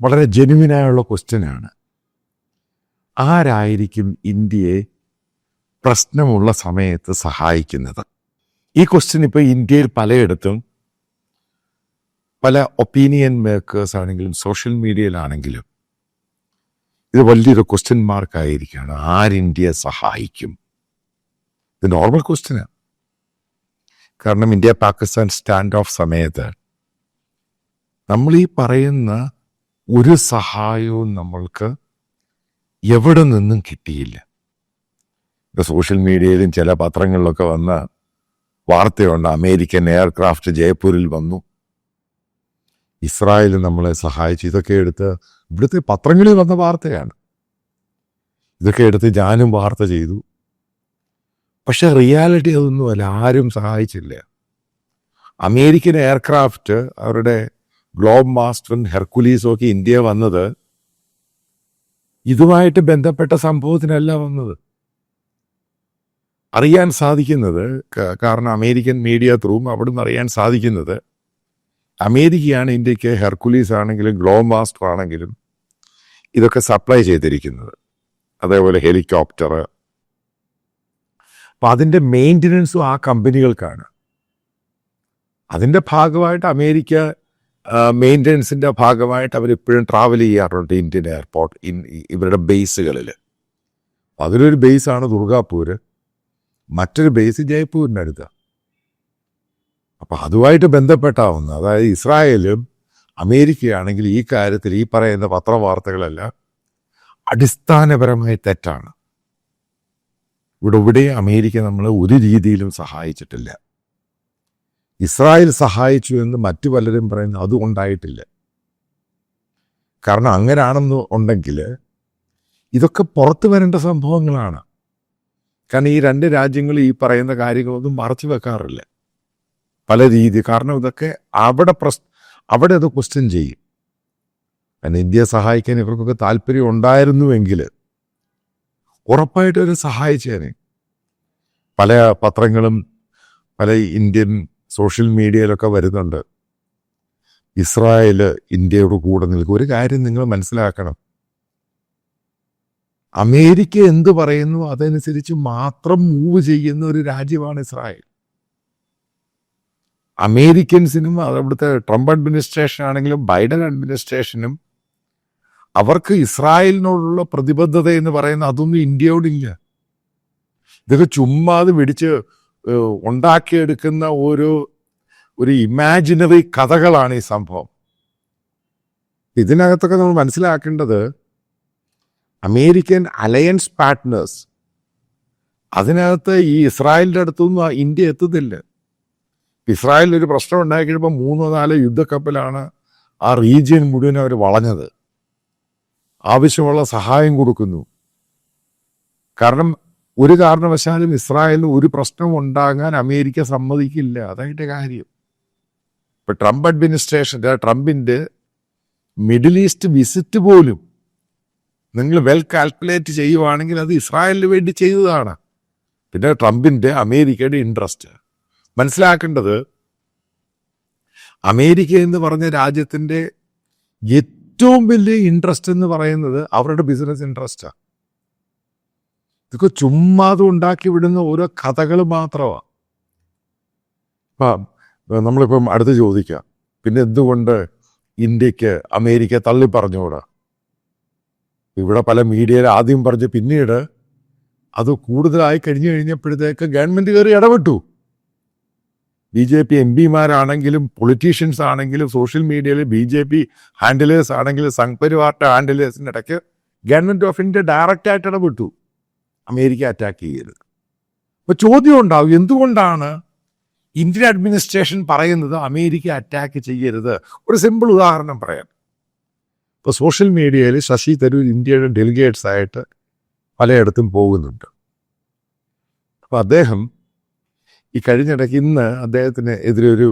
വളരെ ജെനുവിനായുള്ള ക്വസ്റ്റ്യനാണ്. ആരായിരിക്കും ഇന്ത്യയെ പ്രശ്നമുള്ള സമയത്ത് സഹായിക്കുന്നത്? ഈ ക്വസ്റ്റ്യൻ ഇപ്പോൾ ഇന്ത്യയിൽ പലയിടത്തും പല ഒപ്പീനിയൻ മേക്കേഴ്സ് ആണെങ്കിലും സോഷ്യൽ മീഡിയയിലാണെങ്കിലും ഇത് വലിയൊരു ക്വസ്റ്റ്യൻ മാർക്കായിരിക്കുകയാണ്. ആരിന്ത്യയെ സഹായിക്കും? ഇത് നോർമൽ ക്വസ്റ്റ്യനാണ് കാരണം ഇന്ത്യ പാകിസ്ഥാൻ സ്റ്റാൻഡ് ഓഫ് സമയത്ത് നമ്മൾ ഈ പറയുന്ന ഒരു സഹായവും നമ്മൾക്ക് എവിടെ നിന്നും കിട്ടിയില്ല. സോഷ്യൽ മീഡിയയിലും ചില പത്രങ്ങളിലൊക്കെ വന്ന വാർത്തയുണ്ട്. അമേരിക്കൻ എയർക്രാഫ്റ്റ് ജയ്പൂരിൽ വന്നു. ഇസ്രായേൽ നമ്മളെ സഹായിച്ചു. ഇതൊക്കെ എടുത്ത് ഇവിടുത്തെ പത്രങ്ങളിൽ വന്ന വാർത്തയാണ്. ഇതൊക്കെ എടുത്ത് ഞാനും വാർത്ത ചെയ്തു. പക്ഷെ റിയാലിറ്റി അതൊന്നുമല്ല. ആരും സഹായിച്ചില്ല. അമേരിക്കൻ എയർക്രാഫ്റ്റ് അവരുടെ ഗ്ലോബ് മാസ്റ്ററും ഹെർക്കുലീസും ഒക്കെ ഇന്ത്യ വന്നത് ഇതുമായിട്ട് ബന്ധപ്പെട്ട സംഭവത്തിനല്ല വന്നത്. അറിയാൻ സാധിക്കുന്നത് കാരണം അമേരിക്കൻ മീഡിയ ത്രൂവും അവിടുന്ന് അറിയാൻ സാധിക്കുന്നത് അമേരിക്കയാണ് ഇന്ത്യയ്ക്ക് ഹെർക്കുലീസ് ആണെങ്കിലും ഗ്ലോബ് മാസ്റ്റർ ആണെങ്കിലും ഇതൊക്കെ സപ്ലൈ ചെയ്തിരിക്കുന്നത്. അതേപോലെ ഹെലികോപ്റ്റർ. അപ്പം അതിന്റെ മെയിന്റനൻസും ആ കമ്പനികൾക്കാണ്. അതിന്റെ ഭാഗമായിട്ട് അമേരിക്ക മെയിന്റനൻസിന്റെ ഭാഗമായിട്ട് അവരിപ്പോഴും ട്രാവൽ ചെയ്യാറുണ്ട് ഇന്ത്യൻ എയർപോർട്ട് ഇൻ ഇവരുടെ ബേസുകളിൽ അതിലൊരു ബേസാണ് ദുർഗാപൂർ മറ്റൊരു ബേസ് ജയ്പൂരിന്റെ അപ്പോൾ അപ്പം അതുമായിട്ട് ബന്ധപ്പെട്ടാവുന്ന അതായത് ഇസ്രായേലും അമേരിക്കയാണെങ്കിൽ ഈ കാര്യത്തിൽ ഈ പറയുന്ന പത്രവാർത്തകളെല്ലാം അടിസ്ഥാനപരമായി തെറ്റാണ്. ഇവിടെ ഇവിടെ അമേരിക്ക നമ്മളെ ഒരു രീതിയിലും സഹായിച്ചിട്ടില്ല. ഇസ്രായേൽ സഹായിച്ചു എന്ന് മറ്റു പലരും പറയുന്നു അതുകൊണ്ടായിട്ടില്ല. കാരണം അങ്ങനെയാണെന്ന് ഉണ്ടെങ്കിൽ ഇതൊക്കെ പുറത്തു വരേണ്ട സംഭവങ്ങളാണ്. കാരണം ഈ രണ്ട് രാജ്യങ്ങളും ഈ പറയുന്ന കാര്യങ്ങളൊന്നും മറച്ചു വെക്കാറില്ല. പല രീതി കാരണം ഇതൊക്കെ അവിടെ പ്രസ് അവിടെ അത് ക്വസ്റ്റ്യൻ ചെയ്യും. കാരണം ഇന്ത്യയെ സഹായിക്കാൻ ഇവർക്കൊക്കെ താല്പര്യം ഉണ്ടായിരുന്നുവെങ്കിൽ ഉറപ്പായിട്ടും അവർ സഹായിച്ചേനെ. പല പത്രങ്ങളും പല ഇന്ത്യൻ സോഷ്യൽ മീഡിയയിലൊക്കെ വരുന്നുണ്ട്. ഇസ്രായേൽ ഇന്ത്യയോട് കൂടെ നിൽക്കും. ഒരു കാര്യം നിങ്ങൾ മനസ്സിലാക്കണം. അമേരിക്ക എന്ത് പറയുന്നു അതനുസരിച്ച് മാത്രം മൂവ് ചെയ്യുന്ന ഒരു രാജ്യമാണ് ഇസ്രായേൽ. അമേരിക്കൻസിനും അവിടുത്തെ ട്രംപ് അഡ്മിനിസ്ട്രേഷൻ ആണെങ്കിലും ബൈഡൻ അഡ്മിനിസ്ട്രേഷനും അവർക്ക് ഇസ്രായേലിനോടുള്ള പ്രതിബദ്ധത എന്ന് പറയുന്ന അതൊന്നും ഇന്ത്യയോടില്ല. ഇതൊക്കെ ചുമ്മാതെ പിടിച്ച് ഏഹ്, ഉണ്ടാക്കിയെടുക്കുന്ന ഒരു ഒരു ഇമാജിനറി കഥകളാണ് ഈ സംഭവം. ഇതിനകത്തൊക്കെ നമ്മൾ മനസ്സിലാക്കേണ്ടത് അമേരിക്കൻ അലയൻസ് പാർട്ട്നേഴ്സ് അതിനകത്ത് ഈ ഇസ്രായേലിന്റെ അടുത്തൊന്നും ഇന്ത്യ എത്തുന്നില്ല. ഇസ്രായേലിൽ ഒരു പ്രശ്നം ഉണ്ടാക്കിയപ്പോൾ മൂന്നോ നാലോ യുദ്ധക്കപ്പലാണ് ആ റീജിയൻ മുഴുവൻ അവർ വളഞ്ഞത്. ആവശ്യമുള്ള സഹായം കൊടുക്കുന്നു. കാരണം ഒരു കാരണവശാലും ഇസ്രായേലിന് ഒരു പ്രശ്നം ഉണ്ടാകാൻ അമേരിക്ക സമ്മതിക്കില്ല. അതായിട്ട് കാര്യം. ഇപ്പൊ ട്രംപ് അഡ്മിനിസ്ട്രേഷന്റെ ട്രംപിന്റെ മിഡിൽ ഈസ്റ്റ് വിസിറ്റ് പോലും നിങ്ങൾ വെൽ കാൽക്കുലേറ്റ് ചെയ്യുവാണെങ്കിൽ അത് ഇസ്രായേലിന് വേണ്ടി ചെയ്തതാണ്. പിന്നെ ട്രംപിന്റെ അമേരിക്കയുടെ ഇൻട്രസ്റ്റ് മനസ്സിലാക്കേണ്ടത് അമേരിക്ക എന്ന് പറഞ്ഞ രാജ്യത്തിന്റെ ഏറ്റവും വലിയ ഇൻട്രസ്റ്റ് എന്ന് പറയുന്നത് അവരുടെ ബിസിനസ് ഇൻട്രസ്റ്റാണ് ഇതൊക്കെ ചുമ്മാതെ ഉണ്ടാക്കി വിടുന്ന ഓരോ കഥകൾ മാത്രമാണ് ഇപ്പം നമ്മളിപ്പം അടുത്ത് ചോദിക്കാം പിന്നെ എന്തുകൊണ്ട് ഇന്ത്യയ്ക്ക് അമേരിക്ക തള്ളി പറഞ്ഞുകൂടാ ഇവിടെ പല മീഡിയയിൽ ആദ്യം പറഞ്ഞ് പിന്നീട് അത് കൂടുതലായി കഴിഞ്ഞു കഴിഞ്ഞപ്പോഴത്തേക്ക് ഗവൺമെന്റ് കയറി ഇടപെട്ടു. ബി ജെ പി എം പിമാരാണെങ്കിലും പൊളിറ്റീഷ്യൻസ് ആണെങ്കിലും സോഷ്യൽ മീഡിയയിൽ ബി ജെ പി ഹാൻഡിലേഴ്സ് ആണെങ്കിലും സംഘ് പരിവാറിന്റെ ഹാൻഡിലേഴ്സിന്റെ ഇടയ്ക്ക് ഗവൺമെന്റ് ഓഫ് ഇന്ത്യ ഡയറക്റ്റായിട്ട് ഇടപെട്ടു. അമേരിക്ക അറ്റാക്ക് ചെയ്യരുത്. അപ്പോൾ ചോദ്യം ഉണ്ടാവും എന്തുകൊണ്ടാണ് ഇന്ത്യൻ അഡ്മിനിസ്ട്രേഷൻ പറയുന്നത് അമേരിക്ക അറ്റാക്ക് ചെയ്യരുത്? ഒരു സിമ്പിൾ ഉദാഹരണം പറയാം. ഇപ്പോൾ സോഷ്യൽ മീഡിയയിൽ ശശി തരൂർ ഇന്ത്യയുടെ ഡെലിഗേറ്റ്സ് ആയിട്ട് പലയിടത്തും പോകുന്നുണ്ട്. അപ്പോൾ അദ്ദേഹം ഈ കഴിഞ്ഞിടയ്ക്ക് ഇന്ന് അദ്ദേഹത്തിന് എതിരെ ഒരു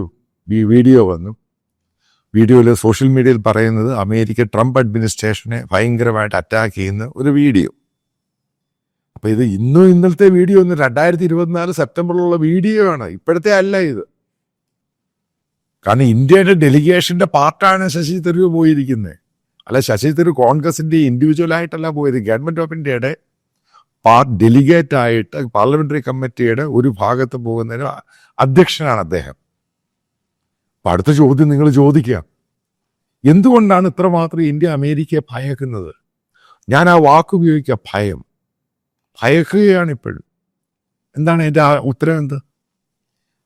വീഡിയോ വന്നു. വീഡിയോയിൽ സോഷ്യൽ മീഡിയയിൽ പറയുന്നത് അമേരിക്ക ട്രംപ് അഡ്മിനിസ്ട്രേഷനെ ഭയങ്കരമായിട്ട് അറ്റാക്ക് ചെയ്യുന്ന ഒരു വീഡിയോ അപ്പൊ ഇത് ഇന്നും ഇന്നലത്തെ വീഡിയോ ഒന്ന് രണ്ടായിരത്തി ഇരുപത്തിനാല് സെപ്റ്റംബറിലുള്ള വീഡിയോ ആണ്. ഇപ്പോഴത്തെ അല്ല ഇത്. കാരണം ഇന്ത്യയുടെ ഡെലിഗേഷന്റെ പാർട്ടാണ് ശശി തരൂർ പോയിരിക്കുന്നത് അല്ല ശശി തരൂർ കോൺഗ്രസിന്റെ ഇൻഡിവിജ്വൽ ആയിട്ടല്ല പോയത്. ഗവൺമെന്റ് ഓഫ് ഇന്ത്യയുടെ പാർട്ട് ഡെലിഗേറ്റ് ആയിട്ട് പാർലമെന്ററി കമ്മിറ്റിയുടെ ഒരു ഭാഗത്ത് പോകുന്നതിന് അധ്യക്ഷനാണ് അദ്ദേഹം. അപ്പൊ അടുത്ത ചോദ്യം നിങ്ങൾ ചോദിക്കുക. എന്തുകൊണ്ടാണ് ഇത്രമാത്രം ഇന്ത്യ അമേരിക്കയെ ഭയക്കുന്നത്? ഞാൻ ആ വാക്ക് ഉപയോഗിക്കുക ഭയം. ഭയക്കുകയാണ് ഇപ്പോഴും എന്താണ് എന്റെ ആ ഉത്തരം എന്ത്?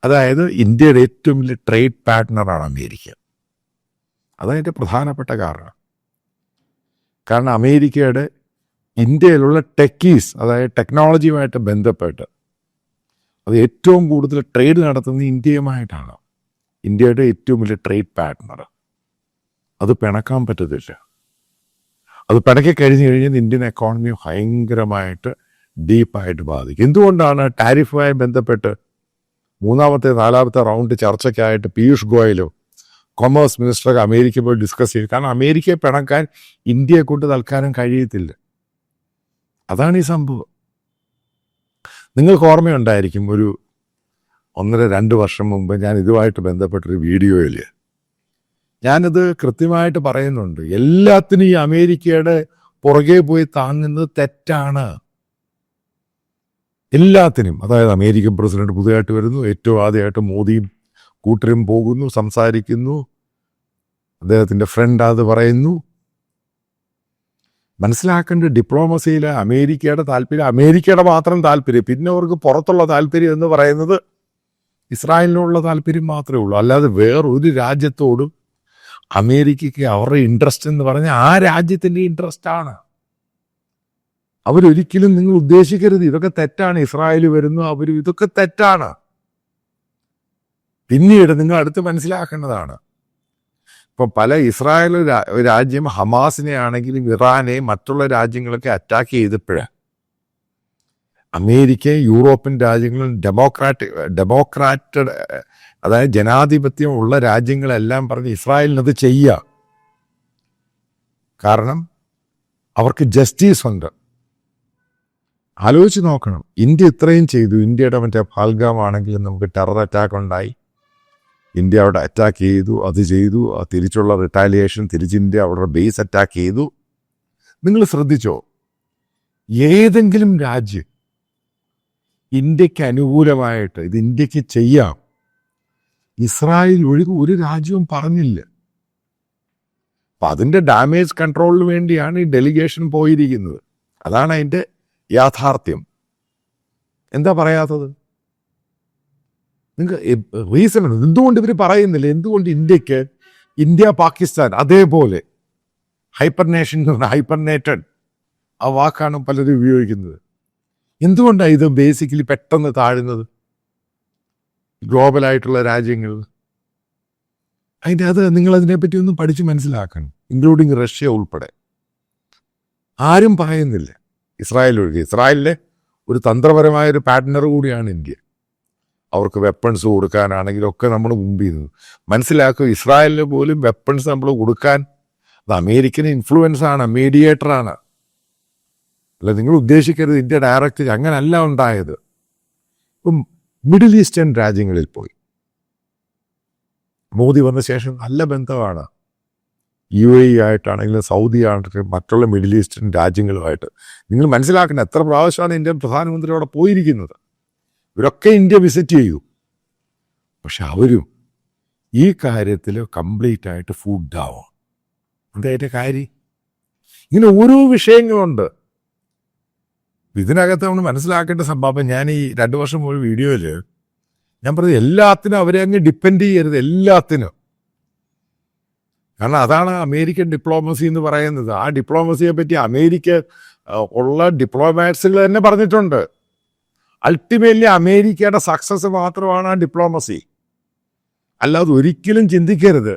അതായത് ഇന്ത്യയുടെ ഏറ്റവും വലിയ ട്രേഡ് പാർട്ട്ണറാണ് അമേരിക്ക. അതതിന്റെ പ്രധാനപ്പെട്ട കാരണം. കാരണം അമേരിക്കയുടെ ഇന്ത്യയിലുള്ള ടെക്കീസ് അതായത് ടെക്നോളജിയുമായിട്ട് ബന്ധപ്പെട്ട് അത് ഏറ്റവും കൂടുതൽ ട്രേഡ് നടത്തുന്നത് ഇന്ത്യയുമായിട്ടാണ്. ഇന്ത്യയുടെ ഏറ്റവും വലിയ ട്രേഡ് പാർട്ട്ണർ അത് പിണക്കാൻ പറ്റത്തില്ല. അത് പിണക്കി കഴിഞ്ഞ് കഴിഞ്ഞാൽ ഇന്ത്യൻ എക്കോണമി ഭയങ്കരമായിട്ട് ഡീപ്പായിട്ട് ബാധിക്കും. എന്തുകൊണ്ടാണ് ടാരിഫുമായി ബന്ധപ്പെട്ട് മൂന്നാമത്തെ നാലാമത്തെ റൗണ്ട് ചർച്ചയ്ക്കായിട്ട് പീയൂഷ് ഗോയലോ കൊമേഴ്സ് മിനിസ്റ്റർ അമേരിക്ക പോയി ഡിസ്കസ് ചെയ്തു. കാരണം അമേരിക്കയെ പിണക്കാൻ ഇന്ത്യയെ കൊണ്ട് തൽക്കാലം കഴിയത്തില്ല. അതാണ് ഈ സംഭവം. നിങ്ങൾക്ക് ഓർമ്മയുണ്ടായിരിക്കും ഒരു ഒന്നര രണ്ട് വർഷം മുമ്പ് ഞാൻ ഇതുമായിട്ട് ബന്ധപ്പെട്ടൊരു വീഡിയോയിൽ ഞാനത് കൃത്യമായിട്ട് പറയുന്നുണ്ട്. എല്ലാത്തിനും ഈ അമേരിക്കയുടെ പുറകെ പോയി താങ്ങുന്നത് തെറ്റാണ്. എല്ലാത്തിനും അതായത് അമേരിക്കൻ പ്രസിഡന്റ് പുതിയതായിട്ട് വരുന്നു ഏറ്റവും ആദ്യമായിട്ട് മോദിയും കൂട്ടരും പോകുന്നു സംസാരിക്കുന്നു അദ്ദേഹത്തിന്റെ ഫ്രണ്ട് അത് പറയുന്നു. മനസ്സിലാക്കേണ്ട ഡിപ്ലോമസിയിൽ അമേരിക്കയുടെ താല്പര്യം അമേരിക്കയുടെ മാത്രം താല്പര്യം പിന്നെ അവർക്ക് പുറത്തുള്ള താല്പര്യം എന്ന് പറയുന്നത് ഇസ്രായേലിനുള്ള താല്പര്യം മാത്രമേ ഉള്ളൂ. അല്ലാതെ വേറൊരു രാജ്യത്തോടും അമേരിക്കയ്ക്ക് അവരുടെ ഇൻട്രസ്റ്റ് എന്ന് പറഞ്ഞാൽ ആ രാജ്യത്തിന്റെ ഇൻട്രസ്റ്റ് ആണ്. അവരൊരിക്കലും നിങ്ങൾ ഉദ്ദേശിക്കരുത്. ഇതൊക്കെ തെറ്റാണ്. ഇസ്രായേൽ വരുന്നു അവർ ഇതൊക്കെ തെറ്റാണ്. പിന്നീട് നിങ്ങൾ അടുത്ത് മനസ്സിലാക്കേണ്ടതാണ്. ഇപ്പം പല ഇസ്രായേൽ രാജ്യം ഹമാസിനെ ആണെങ്കിലും ഇറാനെ മറ്റുള്ള രാജ്യങ്ങളൊക്കെ അറ്റാക്ക് ചെയ്തപ്പോഴ്. അമേരിക്ക യൂറോപ്യൻ രാജ്യങ്ങളും ഡെമോക്രാറ്റ് ഡെമോക്രാറ്റഡ് അതായത് ജനാധിപത്യം ഉള്ള രാജ്യങ്ങളെല്ലാം പറഞ്ഞ് ഇസ്രായേലിനത് ചെയ്യുക കാരണം അവർക്ക് ജസ്റ്റിസ് ഉണ്ട്. ആലോചിച്ച് നോക്കണം. ഇന്ത്യ ഇത്രയും ചെയ്തു. ഇന്ത്യയുടെ മറ്റേ ആണെങ്കിലും നമുക്ക് ടെറർ അറ്റാക്ക് ഉണ്ടായി. ഇന്ത്യ അവിടെ അറ്റാക്ക് ചെയ്തു അത് ചെയ്തു. തിരിച്ചുള്ള റിട്ടാലിയേഷൻ തിരിച്ച് ഇന്ത്യ അവരുടെ ബേസ് അറ്റാക്ക് ചെയ്തു. നിങ്ങൾ ശ്രദ്ധിച്ചോ? ഏതെങ്കിലും രാജ്യം ഇന്ത്യയ്ക്ക് അനുകൂലമായിട്ട് ഇത് ഇന്ത്യയ്ക്ക് ചെയ്യാം. ഇസ്രായേൽ ഒഴികെ ഒരു രാജ്യവും പറഞ്ഞില്ല. അപ്പൊ അതിന്റെ ഡാമേജ് കൺട്രോളിന് വേണ്ടിയാണ് ഈ ഡെലിഗേഷൻ പോയിരിക്കുന്നത്. അതാണ് അതിന്റെ യാഥാർത്ഥ്യം. എന്താ പറയാത്തത്? നിങ്ങൾക്ക് റീസൺ എന്തുകൊണ്ട് ഇവർ പറയുന്നില്ല? എന്തുകൊണ്ട് ഇന്ത്യയ്ക്ക് ഇന്ത്യ പാകിസ്ഥാൻ അതേപോലെ ഹൈപ്പർ നേഷൻ ഹൈപ്പർനേറ്റഡ് ആ വാക്കാണ് പലരും ഉപയോഗിക്കുന്നത്. എന്തുകൊണ്ടാണ് ഇത് ബേസിക്കലി പെട്ടെന്ന് താഴുന്നത്? ഗ്ലോബലായിട്ടുള്ള രാജ്യങ്ങൾ. അതിന്റെ അത് നിങ്ങൾ അതിനെപ്പറ്റി ഒന്ന് പഠിച്ച് മനസ്സിലാക്കണം ഇൻക്ലൂഡിങ് റഷ്യ ഉൾപ്പെടെ. ആരും പറയുന്നില്ല. ഇസ്രായേൽ ഒഴികെ. ഇസ്രായേലിലെ ഒരു തന്ത്രപരമായ ഒരു പാർട്ട്ണർ കൂടിയാണ് ഇന്ത്യ. അവർക്ക് വെപ്പൺസ് കൊടുക്കാനാണെങ്കിലും ഒക്കെ നമ്മൾ മുമ്പ് ചെയ്യുന്നത് മനസ്സിലാക്കുക ഇസ്രായേലിന് പോലും വെപ്പൺസ് നമ്മൾ കൊടുക്കാൻ അത് അമേരിക്കൻ ഇൻഫ്ലുവൻസ് ആണ് മീഡിയേറ്ററാണ് അല്ല നിങ്ങൾ ഉദ്ദേശിക്കരുത് ഇന്ത്യ ഡയറക്റ്റ് അങ്ങനല്ല ഉണ്ടായത്. ഇപ്പം മിഡിൽ ഈസ്റ്റേൺ രാജ്യങ്ങളിൽ പോയി. മോദി വന്ന ശേഷം നല്ല ബന്ധമാണ്. യു എ ആയിട്ടാണെങ്കിലും സൗദി ആണെങ്കിലും മറ്റുള്ള മിഡിൽ ഈസ്റ്റേൺ രാജ്യങ്ങളുമായിട്ട്. നിങ്ങൾ മനസ്സിലാക്കണം എത്ര പ്രാവശ്യമാണ് ഇന്ത്യൻ പ്രധാനമന്ത്രി അവിടെ പോയിരിക്കുന്നത്? ഇവരൊക്കെ ഇന്ത്യ വിസിറ്റ് ചെയ്യൂ. പക്ഷെ അവരും ഈ കാര്യത്തിൽ കംപ്ലീറ്റ് ആയിട്ട് ഫുഡ് ആവും. എന്തായിട്ട് കാര്യം? ഇങ്ങനെ ഓരോ വിഷയങ്ങളുണ്ട്. ഇതിനകത്ത് നമ്മൾ മനസ്സിലാക്കേണ്ട സംഭവം ഞാൻ ഈ രണ്ട് വർഷം മുമ്പ് വീഡിയോയിൽ ഞാൻ പറഞ്ഞത് എല്ലാത്തിനും അവരെ അങ്ങ് ഡിപ്പെൻഡ് ചെയ്യരുത് എല്ലാത്തിനും. കാരണം അതാണ് അമേരിക്കൻ ഡിപ്ലോമസി എന്ന് പറയുന്നത്. ആ ഡിപ്ലോമസിയെ പറ്റി അമേരിക്ക ഉള്ള ഡിപ്ലോമാറ്റ്സുകൾ തന്നെ പറഞ്ഞിട്ടുണ്ട്. അൾട്ടിമേറ്റ്ലി അമേരിക്കയുടെ സക്സസ് മാത്രമാണ് ആ ഡിപ്ലോമസി അല്ലാതെ ഒരിക്കലും ചിന്തിക്കരുത്.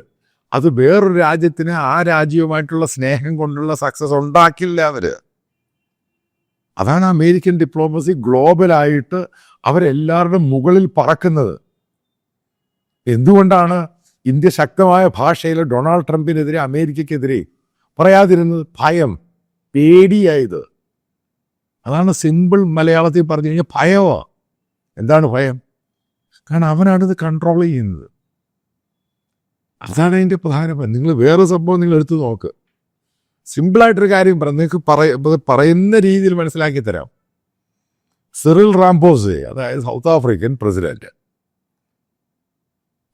അത് വേറൊരു രാജ്യത്തിന് ആ രാജ്യവുമായിട്ടുള്ള സ്നേഹം കൊണ്ടുള്ള സക്സസ് ഉണ്ടാക്കില്ല അവർ. അതാണ് അമേരിക്കൻ ഡിപ്ലോമസി ഗ്ലോബലായിട്ട് അവരെല്ലാവരുടെ മുകളിൽ പറക്കുന്നത്. എന്തുകൊണ്ടാണ് ഇന്ത്യ ശക്തമായ ഭാഷയിൽ ഡൊണാൾഡ് ട്രംപിനെതിരെ അമേരിക്കക്കെതിരെ പറയാതിരുന്നത് ഭയം പേടിയായത്. അതാണ് സിമ്പിൾ മലയാളത്തിൽ പറഞ്ഞു കഴിഞ്ഞാൽ ഭയമോ? എന്താണ് ഭയം? കാരണം അവനാണിത് കൺട്രോൾ ചെയ്യുന്നത്. അതാണ് അതിന്റെ പ്രധാന നിങ്ങൾ വേറെ സംഭവം നിങ്ങൾ എടുത്തു നോക്ക്. സിമ്പിളായിട്ടൊരു കാര്യം പറഞ്ഞു നിങ്ങൾക്ക് പറയ പറയുന്ന രീതിയിൽ മനസ്സിലാക്കി തരാം. സിറിൽ റാംബോസ് അതായത് സൗത്ത് ആഫ്രിക്കൻ പ്രസിഡന്റ്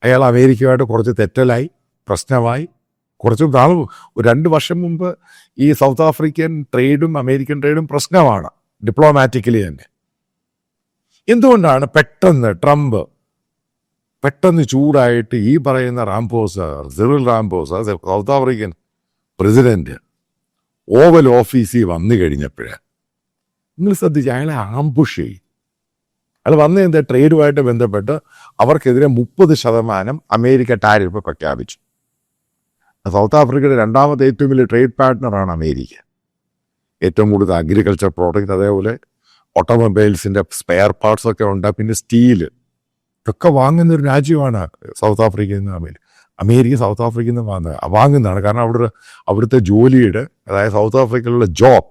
അയാൾ അമേരിക്കയുമായിട്ട് കുറച്ച് തെറ്റലായി പ്രശ്നമായി. കുറച്ച് നാൾ രണ്ട് വർഷം മുമ്പ് ഈ സൗത്ത് ആഫ്രിക്കൻ ട്രേഡും അമേരിക്കൻ ട്രേഡും പ്രശ്നമാണ് ഡിപ്ലോമാറ്റിക്കലി തന്നെ. എന്തുകൊണ്ടാണ് പെട്ടെന്ന് ട്രംപ് പെട്ടെന്ന് ചൂടായിട്ട് ഈ പറയുന്ന Ramaphosa Cyril Ramaphosa South African president oval ഓഫീസിൽ വന്നു കഴിഞ്ഞപ്പോഴേ നിങ്ങൾ ശ്രദ്ധിച്ച് അയാളെ ആംബുഷ് ചെയ്യും. അയാൾ വന്ന എന്താ ട്രേഡുമായിട്ട് ബന്ധപ്പെട്ട് അവർക്കെതിരെ മുപ്പത് ശതമാനം അമേരിക്ക ടാരിഫ് പ്രഖ്യാപിച്ചു. സൗത്ത് ആഫ്രിക്കയുടെ രണ്ടാമത്തെ ഏറ്റവും വലിയ ട്രേഡ് പാർട്ട്ണറാണ് അമേരിക്ക. ഏറ്റവും കൂടുതൽ അഗ്രികൾച്ചർ പ്രോഡക്റ്റ് അതേപോലെ ഓട്ടോമൊബൈൽസിന്റെ സ്പെയർ പാർട്സ് ഒക്കെ ഉണ്ട് പിന്നെ സ്റ്റീൽ ഇതൊക്കെ വാങ്ങുന്ന ഒരു രാജ്യമാണ് സൗത്ത് ആഫ്രിക്കയിൽ നിന്ന് അമേരിക്ക അമേരിക്ക സൗത്ത് ആഫ്രിക്കയിൽ നിന്ന് വാങ്ങുന്നത് വാങ്ങുന്നതാണ്. കാരണം അവിടെ അവിടുത്തെ ജോലിയുടെ അതായത് സൗത്ത് ആഫ്രിക്കയിലുള്ള ജോബ്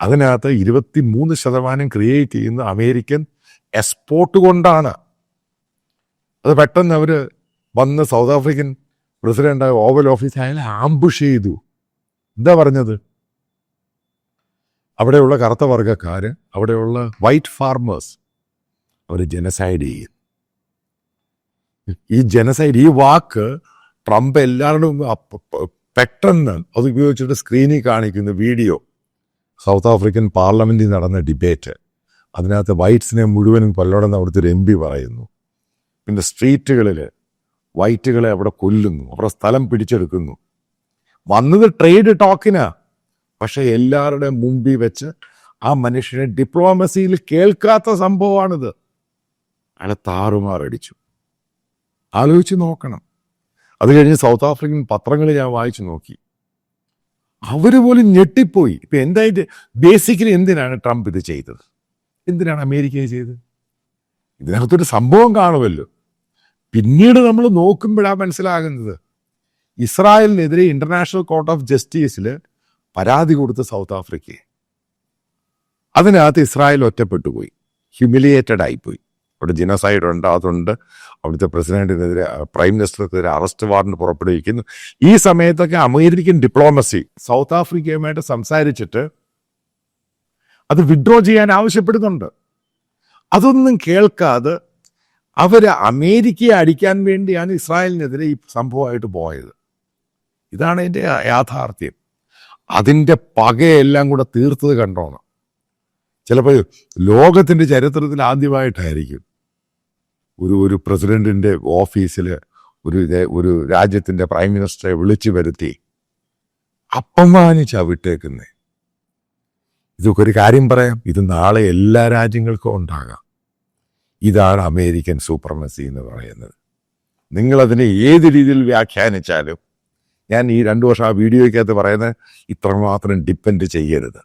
അതിനകത്ത് ഇരുപത്തി മൂന്ന് ശതമാനം ക്രിയേറ്റ് ചെയ്യുന്ന അമേരിക്കൻ എക്സ്പോർട്ട് കൊണ്ടാണ് അത് പെട്ടെന്ന് അവർ വന്ന് South African president oval office അയാളെ ആംബുഷ് ചെയ്തു. എന്താ പറഞ്ഞത്? അവിടെയുള്ള കറുത്ത വർഗക്കാര് അവിടെയുള്ള വൈറ്റ് ഫാർമേഴ്സ് അവർ ജനസൈഡ് ചെയ്യും. ഈ ജനസൈഡ് ഈ വാക്ക് ട്രംപ് എല്ലാവരുടെയും പെട്ടെന്ന് അത് ഉപയോഗിച്ചിട്ട് സ്ക്രീനിൽ കാണിക്കുന്ന വീഡിയോ സൗത്ത് ആഫ്രിക്കൻ പാർലമെന്റിൽ നടന്ന ഡിബേറ്റ് അതിനകത്ത് വൈറ്റ്സിനെ മുഴുവനും കൊല്ലണമെന്ന് അവിടുത്തെ ഒരു എം പി പറയുന്നു. പിന്നെ സ്ട്രീറ്റുകളിൽ വൈറ്റുകളെ അവിടെ കൊല്ലുന്നു അവരുടെ സ്ഥലം പിടിച്ചെടുക്കുന്നു. വന്നത് ട്രേഡ് ടോക്കിനാ. പക്ഷെ എല്ലാവരുടെ മുമ്പിൽ വെച്ച് ആ മനുഷ്യനെ ഡിപ്ലോമസിയിൽ കേൾക്കാത്ത സംഭവമാണിത്. അയാളെ താറുമാറടിച്ചു ആലോചിച്ച് നോക്കണം. അത് കഴിഞ്ഞ് സൗത്ത് ആഫ്രിക്കൻ പത്രങ്ങൾ ഞാൻ വായിച്ചു നോക്കി. അവർ പോലും ഞെട്ടിപ്പോയി. ഇപ്പം എന്തായിട്ട് ബേസിക്കലി എന്തിനാണ് ട്രംപ് ഇത് ചെയ്തത്? എന്തിനാണ് അമേരിക്ക ചെയ്തത്? ഇതിനകത്തൊരു സംഭവം കാണുമല്ലോ. പിന്നീട് നമ്മൾ നോക്കുമ്പോഴാണ് മനസ്സിലാകുന്നത്. ഇസ്രായേലിനെതിരെ ഇന്റർനാഷണൽ കോർട്ട് ഓഫ് ജസ്റ്റിസിൽ പരാതി കൊടുത്ത് സൗത്ത് ആഫ്രിക്കയെ അതിനകത്ത് ഇസ്രായേൽ ഒറ്റപ്പെട്ടു പോയി. ഹ്യൂമിലിയേറ്റഡ് ആയിപ്പോയി അവിടെ ജിനോസൈഡ് ഉണ്ട് അതുണ്ട്. അവിടുത്തെ പ്രസിഡന്റിനെതിരെ പ്രൈം മിനിസ്റ്റർക്കെതിരെ അറസ്റ്റ് വാറണ്ട് പുറപ്പെടുവിക്കുന്നു. ഈ സമയത്തൊക്കെ അമേരിക്കൻ ഡിപ്ലോമസി സൗത്ത് ആഫ്രിക്കയുമായിട്ട് സംസാരിച്ചിട്ട് അത് വിഡ്രോ ചെയ്യാൻ ആവശ്യപ്പെടുന്നുണ്ട്. അതൊന്നും കേൾക്കാതെ അവർ അമേരിക്കയെ അടിക്കാൻ വേണ്ടിയാണ് ഇസ്രായേലിനെതിരെ ഈ സംഭവമായിട്ട് പോയത്. ഇതാണ് എന്റെ യാഥാർത്ഥ്യം. അതിന്റെ പകയെല്ലാം കൂടെ തീർത്തത് കണ്ടോണം. ചിലപ്പോൾ ലോകത്തിന്റെ ചരിത്രത്തിൽ ആദ്യമായിട്ടായിരിക്കും. ഒരു ഒരു പ്രസിഡന്റിന്റെ ഓഫീസിൽ ഒരു ഇതേ- ഒരു രാജ്യത്തിന്റെ പ്രൈം മിനിസ്റ്ററെ വിളിച്ചു വരുത്തി. അപമാനിച്ചാ വിട്ടേക്കുന്നേ. ഇതൊക്കെ ഒരു കാര്യം പറയാം. ഇത് നാളെ എല്ലാ രാജ്യങ്ങൾക്കും ഉണ്ടാകാം. ഇതാണ് അമേരിക്കൻ സൂപ്രമസി എന്ന് പറയുന്നത്. നിങ്ങളതിനെ ഏത് രീതിയിൽ വ്യാഖ്യാനിച്ചാലും ഞാൻ ഈ രണ്ടു വർഷം ആ വീഡിയോയ്ക്കകത്ത് പറയുന്നത് ഇത്രമാത്രം ഡിപ്പെൻഡ് ചെയ്യരുത്.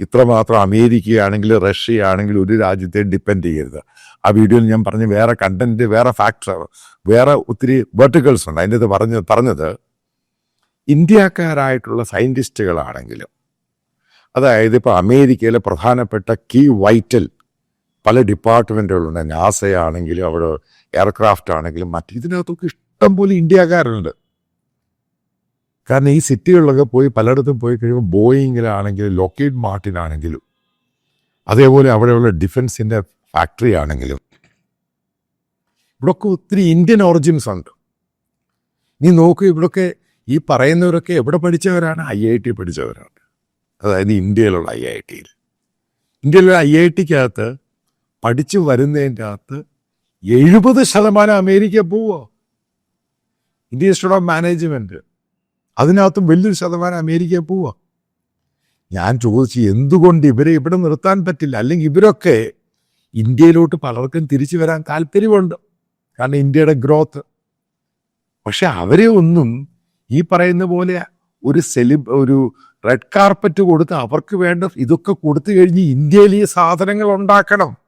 ഇത്രമാത്രം അമേരിക്കയാണെങ്കിലും റഷ്യയാണെങ്കിലും ഒരു രാജ്യത്തെ ഡിപ്പെൻഡ് ചെയ്യരുത്. ആ വീഡിയോയിൽ ഞാൻ പറഞ്ഞ വേറെ കണ്ടന്റ് വേറെ ഫാക്ടർ വേറെ ഒത്തിരി വെർട്ടിക്കൽസ് ഉണ്ട്. അതിന്റെ അത് പറഞ്ഞ് പറഞ്ഞത് ഇന്ത്യക്കാരായിട്ടുള്ള സയന്റിസ്റ്റുകളാണെങ്കിലും അതായത് ഇപ്പോൾ അമേരിക്കയിലെ പ്രധാനപ്പെട്ട കീ വൈറ്റൽ പല ഡിപ്പാർട്ട്മെന്റുകളുണ്ട് നാസയാണെങ്കിലും അവിടെ എയർക്രാഫ്റ്റ് ആണെങ്കിലും മറ്റ് ഇതിനകത്തൊക്കെ ഇഷ്ടം പോലെ ഇന്ത്യക്കാരുണ്ട്. കാരണം ഈ സിറ്റികളിലൊക്കെ പോയി പലയിടത്തും പോയി കഴിയുമ്പോൾ ബോയിങ്ങിലാണെങ്കിലും ലോക്കേഡ് മാർട്ടിനാണെങ്കിലും അതേപോലെ അവിടെയുള്ള ഡിഫൻസിന്റെ ഫാക്ടറി ആണെങ്കിലും ഇവിടൊക്കെ ഒത്തിരി ഇന്ത്യൻ ഒറിജിൻസ് ഉണ്ട്. നീ നോക്കൂ ഇവിടൊക്കെ ഈ പറയുന്നവരൊക്കെ എവിടെ പഠിച്ചവരാണ്? ഐ ഐ ടി പഠിച്ചവരാണ്. അതായത് ഇന്ത്യയിലുള്ള ഐ ഐ ടിയിൽ. ഇന്ത്യയിലുള്ള ഐ ഐ ടിക്കകത്ത് പഠിച്ചു വരുന്നതിന്റെ അകത്ത് എഴുപത് ശതമാനം അമേരിക്ക പോവോ ഇന്ത്യൻ ഇൻസ്റ്റിറ്റ്യൂട്ട് ഓഫ് മാനേജ്മെന്റ്. അതിനകത്തും വലിയൊരു ശതമാനം അമേരിക്ക പോവുക. ഞാൻ ചോദിച്ചു എന്തുകൊണ്ട് ഇവരെ ഇവിടെ നിർത്താൻ പറ്റില്ല? അല്ലെങ്കിൽ ഇവരൊക്കെ ഇന്ത്യയിലോട്ട് പലർക്കും തിരിച്ചു വരാൻ താല്പര്യമുണ്ട്. കാരണം ഇന്ത്യയുടെ ഗ്രോത്ത്. പക്ഷെ അവരെ ഒന്നും ഈ പറയുന്ന പോലെ ഒരു സെലി ഒരു റെഡ് കാർപ്പറ്റ് കൊടുത്ത് അവർക്ക് വേണ്ട ഇതൊക്കെ കൊടുത്തു കഴിഞ്ഞ് ഇന്ത്യയിൽ ഈ സാധനങ്ങൾ ഉണ്ടാക്കണം.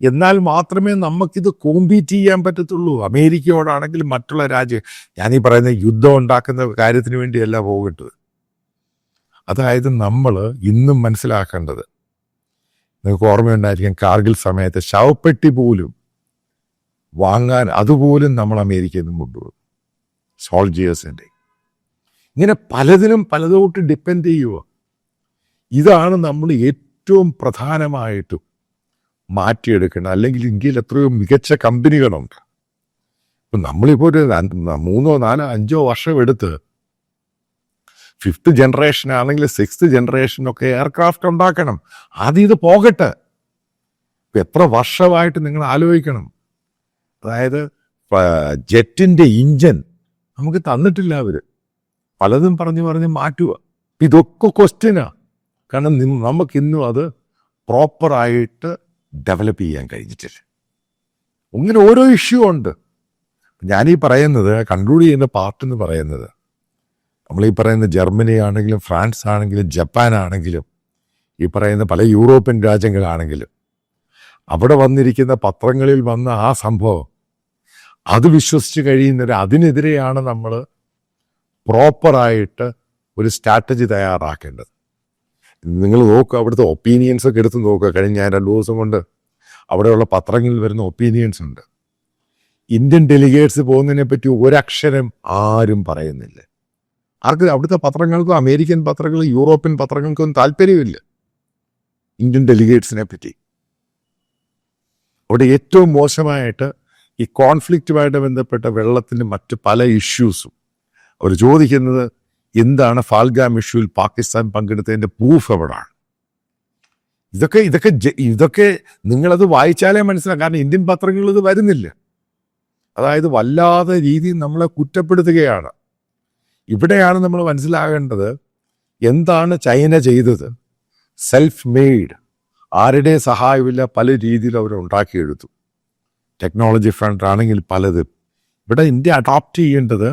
എന്നാൽ മാത്രമേ നമുക്കിത് കോമ്പീറ്റ് ചെയ്യാൻ പറ്റത്തുള്ളൂ. അമേരിക്കയോടാണെങ്കിൽ മറ്റുള്ള രാജ്യം ഈ പറയുന്ന യുദ്ധം ഉണ്ടാക്കുന്ന കാര്യത്തിന് വേണ്ടിയല്ല പോകട്ടത് അതായത് നമ്മൾ ഇന്നും മനസ്സിലാക്കേണ്ടത് നിങ്ങൾക്ക് ഓർമ്മയുണ്ടായിരിക്കും കാർഗിൽ സമയത്ത് ശവപ്പെട്ടി പോലും വാങ്ങാൻ അതുപോലും നമ്മൾ അമേരിക്കയിൽ നിന്നും കൊണ്ടുപോകും. സോൾജിയേഴ്സിന്റെ ഇങ്ങനെ പലതിനും പലതോട്ട് ഡിപ്പെൻഡ് ചെയ്യുക ഇതാണ് നമ്മൾ ഏറ്റവും പ്രധാനമായിട്ടും മാറ്റിയെടുക്കണം. അല്ലെങ്കിൽ ഇന്ത്യയിൽ എത്രയോ മികച്ച കമ്പനികളുണ്ട്. ഇപ്പം നമ്മളിപ്പോൾ ഒരു മൂന്നോ നാലോ അഞ്ചോ വർഷം എടുത്ത് ഫിഫ്ത്ത് ജനറേഷൻ ആണെങ്കിൽ സിക്സ്ത് ജനറേഷനൊക്കെ എയർക്രാഫ്റ്റ് ഉണ്ടാക്കണം. ആദ്യം ഇത് പോകട്ടെ. എത്ര വർഷമായിട്ട് നിങ്ങൾ ആലോചിക്കണം. അതായത് ജെറ്റിന്റെ ഇഞ്ചൻ നമുക്ക് തന്നിട്ടില്ല അവർ പലതും പറഞ്ഞു പറഞ്ഞ് മാറ്റുക. ഇതൊക്കെ ക്വസ്റ്റ്യനാ കാരണം നമുക്കിന്നും അത് പ്രോപ്പറായിട്ട് ഡെവലപ്പ് ചെയ്യാൻ കഴിഞ്ഞിട്ടില്ല. ഇങ്ങനെ ഓരോ ഇഷ്യൂ ഉണ്ട്. ഞാനീ പറയുന്നത് കൺക്ലൂഡ് ചെയ്യുന്ന പാർട്ട് എന്ന് പറയുന്നത് നമ്മൾ ഈ പറയുന്ന ജർമ്മനി ആണെങ്കിലും ഫ്രാൻസ് ആണെങ്കിലും ജപ്പാൻ ആണെങ്കിലും ഈ പറയുന്ന പല യൂറോപ്യൻ രാജ്യങ്ങളാണെങ്കിലും അവിടെ വന്നിരിക്കുന്ന പത്രങ്ങളിൽ വന്ന ആ സംഭവം അത് വിശ്വസിച്ച് കഴിയുന്നവർ അതിനെതിരെയാണ് നമ്മൾ പ്രോപ്പറായിട്ട് ഒരു സ്ട്രാറ്റജി തയ്യാറാക്കേണ്ടത്. നിങ്ങൾ നോക്കുക അവിടുത്തെ ഒപ്പീനിയൻസ് ഒക്കെ എടുത്ത് നോക്കുക. കഴിഞ്ഞ ഞാൻ രണ്ടു ദിവസം കൊണ്ട് അവിടെയുള്ള പത്രങ്ങളിൽ വരുന്ന ഒപ്പീനിയൻസ് ഉണ്ട്. ഇന്ത്യൻ ഡെലിഗേറ്റ്സ് പോകുന്നതിനെ പറ്റി ഒരക്ഷരം ആരും പറയുന്നില്ല. ആർക്ക് അവിടുത്തെ പത്രങ്ങൾക്കും അമേരിക്കൻ പത്രങ്ങളും യൂറോപ്യൻ പത്രങ്ങൾക്കും താല്പര്യമില്ല. ഇന്ത്യൻ ഡെലിഗേറ്റ്സിനെ പറ്റി. അവിടെ ഏറ്റവും മോശമായിട്ട് ഈ കോൺഫ്ലിക്റ്റുമായിട്ട് ബന്ധപ്പെട്ട വെള്ളത്തിന്റെ മറ്റ് പല ഇഷ്യൂസും അവർ ചോദിക്കുന്നത് എന്താണ് ഫാൽഗാം ഇഷ്യൂവിൽ പാകിസ്ഥാൻ പങ്കെടുത്തതിന്റെ പ്രൂഫ് എവിടാണ്? ഇതൊക്കെ ഇതൊക്കെ ഇതൊക്കെ നിങ്ങളത് വായിച്ചാലേ മനസ്സിലാക്കാം കാരണം ഇന്ത്യൻ പത്രങ്ങളിൽ ഇത് വരുന്നില്ല. അതായത് വല്ലാതെ രീതിയിൽ നമ്മളെ കുറ്റപ്പെടുത്തുകയാണ്. ഇവിടെയാണ് നമ്മൾ മനസ്സിലാകേണ്ടത് എന്താണ് ചൈന ചെയ്തത്. സെൽഫ് മെയ്ഡ് ആരുടെ സഹായമില്ല പല രീതിയിൽ അവർ ഉണ്ടാക്കിയെടുത്തു. ടെക്നോളജി ഫ്രണ്ട് ആണെങ്കിൽ പലതും. ഇവിടെ ഇന്ത്യ അഡോപ്റ്റ് ചെയ്യേണ്ടത്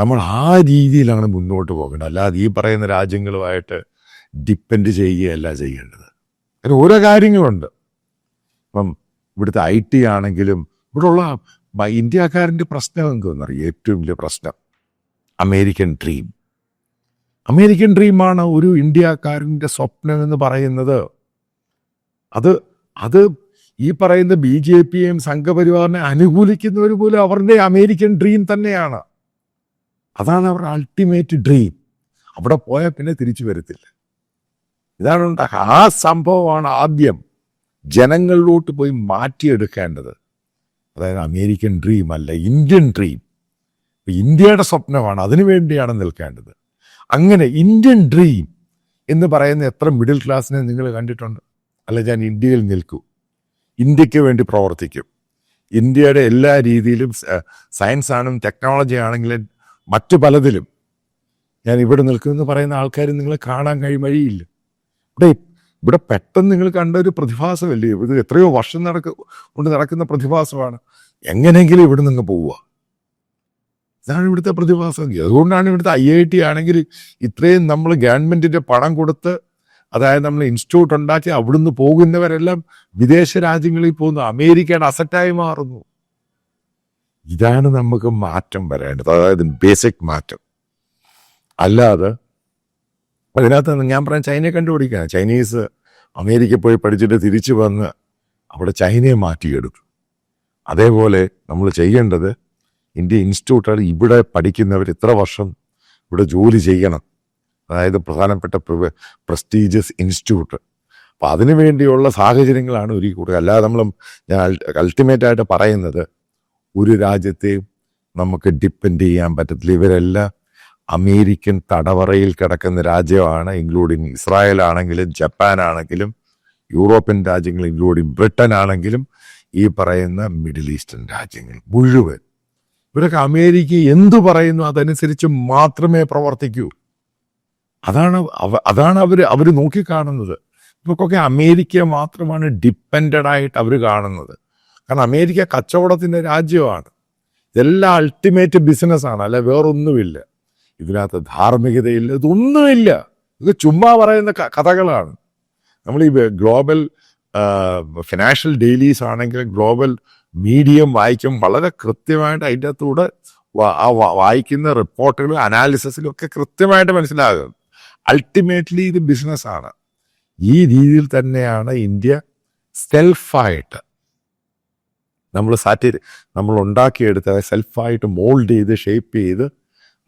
നമ്മൾ ആ രീതിയിലാണ് മുന്നോട്ട് പോകേണ്ടത് അല്ലാതെ ഈ പറയുന്ന രാജ്യങ്ങളുമായിട്ട് ഡിപ്പെൻഡ് ചെയ്യുകയല്ല ചെയ്യേണ്ടത്. അതിന് ഓരോ കാര്യങ്ങളുണ്ട്. ഇപ്പം ഇവിടുത്തെ ഐ ടി ആണെങ്കിലും ഇവിടെയുള്ള ഇന്ത്യക്കാരന്റെ പ്രശ്നം എന്തെന്നറിയാം? ഏറ്റവും വലിയ പ്രശ്നം. അമേരിക്കൻ ഡ്രീം അമേരിക്കൻ ഡ്രീമാണ് ഒരു ഇന്ത്യക്കാരന്റെ സ്വപ്നം എന്ന് പറയുന്നത്. അത് അത് ഈ പറയുന്ന ബി ജെ പിയെയും സംഘപരിവാറിനെ അനുകൂലിക്കുന്നവർ പോലും അവരുടെ അമേരിക്കൻ ഡ്രീം തന്നെയാണ്. അതാണ് അവരുടെ അൾട്ടിമേറ്റ് ഡ്രീം അവിടെ പോയാൽ പിന്നെ തിരിച്ചു വരത്തില്ല. ഇതാണ് ഉണ്ടാക്കുക ആ സംഭവമാണ് ആദ്യം ജനങ്ങളിലോട്ട് പോയി മാറ്റിയെടുക്കേണ്ടത്. അതായത് അമേരിക്കൻ ഡ്രീം അല്ല ഇന്ത്യൻ ഡ്രീം ഇന്ത്യയുടെ സ്വപ്നമാണ് അതിനു വേണ്ടിയാണ് നിൽക്കേണ്ടത്. അങ്ങനെ ഇന്ത്യൻ ഡ്രീം എന്ന് പറയുന്ന എത്ര മിഡിൽ ക്ലാസ്സിനെ നിങ്ങൾ കണ്ടിട്ടുണ്ട്? അല്ല ഞാൻ ഇന്ത്യയിൽ നിൽക്കൂ. ഇന്ത്യയ്ക്ക് വേണ്ടി പ്രവർത്തിക്കും. ഇന്ത്യയുടെ എല്ലാ രീതിയിലും സയൻസ് ആണെങ്കിലും ടെക്നോളജി ആണെങ്കിലും മറ്റു പലതിലും ഞാൻ ഇവിടെ നിൽക്കുമെന്ന് പറയുന്ന ആൾക്കാർ നിങ്ങളെ കാണാൻ കഴിയും വഴിയില്ല. ഇവിടെ ഇവിടെ പെട്ടെന്ന് നിങ്ങൾ കണ്ട ഒരു പ്രതിഭാസമല്ലേ? ഇത് എത്രയോ വർഷം നടക്ക കൊണ്ട് നടക്കുന്ന പ്രതിഭാസമാണ്. എങ്ങനെയെങ്കിലും ഇവിടെ നിന്ന് പോവുക. ഇതാണ് ഇവിടുത്തെ പ്രതിഭാസം. അതുകൊണ്ടാണ് ഇവിടുത്തെ ഐ ഐ ടി ആണെങ്കിൽ ഇത്രയും നമ്മൾ ഗവൺമെന്റിന്റെ പണം കൊടുത്ത് അതായത് നമ്മൾ ഇൻസ്റ്റിറ്റ്യൂട്ട് ഉണ്ടാക്കി അവിടുന്ന് പോകുന്നവരെല്ലാം വിദേശ രാജ്യങ്ങളിൽ പോകുന്നു. അമേരിക്കയുടെ അസറ്റായി മാറുന്നു. ഇതാണ് നമുക്ക് മാറ്റം വരേണ്ടത്. അതായത് ബേസിക് മാറ്റം. അല്ലാതെ അതിനകത്ത് ഞാൻ പറയാൻ ചൈനയെ കണ്ടുപിടിക്കുക ചൈനീസ് അമേരിക്ക പോയി പഠിച്ചിട്ട് തിരിച്ചു വന്ന് അവിടെ ചൈനയെ മാറ്റിയെടുക്കും. അതേപോലെ നമ്മൾ ചെയ്യേണ്ടത് ഇന്ത്യ ഇൻസ്റ്റിറ്റ്യൂട്ടുകൾ ഇവിടെ പഠിക്കുന്നവർ ഇത്ര വർഷം ഇവിടെ ജോലി ചെയ്യണം. അതായത് പ്രധാനപ്പെട്ട പ്രസ്റ്റീജിയസ് ഇൻസ്റ്റിറ്റ്യൂട്ട് അപ്പം അതിനു വേണ്ടിയുള്ള സാഹചര്യങ്ങളാണ് ഒരുക്കി കൊടുക്കുക. അല്ലാതെ നമ്മൾ ഞാൻ അൾട്ടിമേറ്റ് ആയിട്ട് പറയുന്നത് ഒരു രാജ്യത്തെയും നമുക്ക് ഡിപ്പെൻഡ് ചെയ്യാൻ പറ്റത്തില്ല. ഇവരെല്ലാം അമേരിക്കൻ തടവറയിൽ കിടക്കുന്ന രാജ്യമാണ് ഇൻക്ലൂഡിങ് ഇസ്രായേൽ ആണെങ്കിലും ജപ്പാൻ ആണെങ്കിലും യൂറോപ്യൻ രാജ്യങ്ങൾ ഇൻക്ലൂഡിങ് ബ്രിട്ടൻ ആണെങ്കിലും ഈ പറയുന്ന മിഡിൽ ഈസ്റ്റേൺ രാജ്യങ്ങൾ മുഴുവൻ. ഇവരൊക്കെ അമേരിക്ക എന്തു പറയുന്നു അതനുസരിച്ച് മാത്രമേ പ്രവർത്തിക്കൂ. അതാണ് അതാണ് അവർ അവർ നോക്കിക്കാണുന്നത്. ഇവർക്കൊക്കെ അമേരിക്ക മാത്രമാണ് ഡിപ്പെൻഡഡ് ആയിട്ട് അവർ കാണുന്നത്. കാരണം അമേരിക്ക കച്ചവടത്തിന്റെ രാജ്യമാണ്. ഇതെല്ലാം അൾട്ടിമേറ്റ് ബിസിനസ്സാണ് അല്ല? വേറൊന്നുമില്ല. ഇതിനകത്ത് ധാർമ്മികതയില്ല. ഇതൊന്നുമില്ല. ഇത് ചുമ്മാ പറയുന്ന കഥകളാണ്. നമ്മൾ ഈ ഗ്ലോബൽ ഫിനാൻഷ്യൽ ഡെയിലീസ് ആണെങ്കിൽ ഗ്ലോബൽ മീഡിയം വായിക്കും. വളരെ കൃത്യമായിട്ട് അതിന്റെ അകത്തൂടെ ആ വായിക്കുന്ന റിപ്പോർട്ടുകളും അനാലിസിസിലും ഒക്കെ കൃത്യമായിട്ട് മനസ്സിലാകും. അൾട്ടിമേറ്റ്ലി ഇത് ബിസിനസ്സാണ് ഈ രീതിയിൽ തന്നെയാണ് ഇന്ത്യ സെൽഫായിട്ട് നമ്മൾ സാറ്റി നമ്മൾ ഉണ്ടാക്കിയെടുത്ത് അതായത് സെൽഫായിട്ട് മോൾഡ് ചെയ്ത് ഷേപ്പ് ചെയ്ത്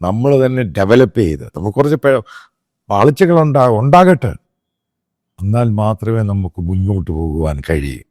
നമ്മൾ തന്നെ ഡെവലപ്പ് ചെയ്ത്. നമുക്ക് കുറച്ച് പാളിച്ചകൾ ഉണ്ടാ ഉണ്ടാകട്ടെ. എന്നാൽ മാത്രമേ നമുക്ക് മുന്നോട്ട് പോകുവാൻ കഴിയൂ.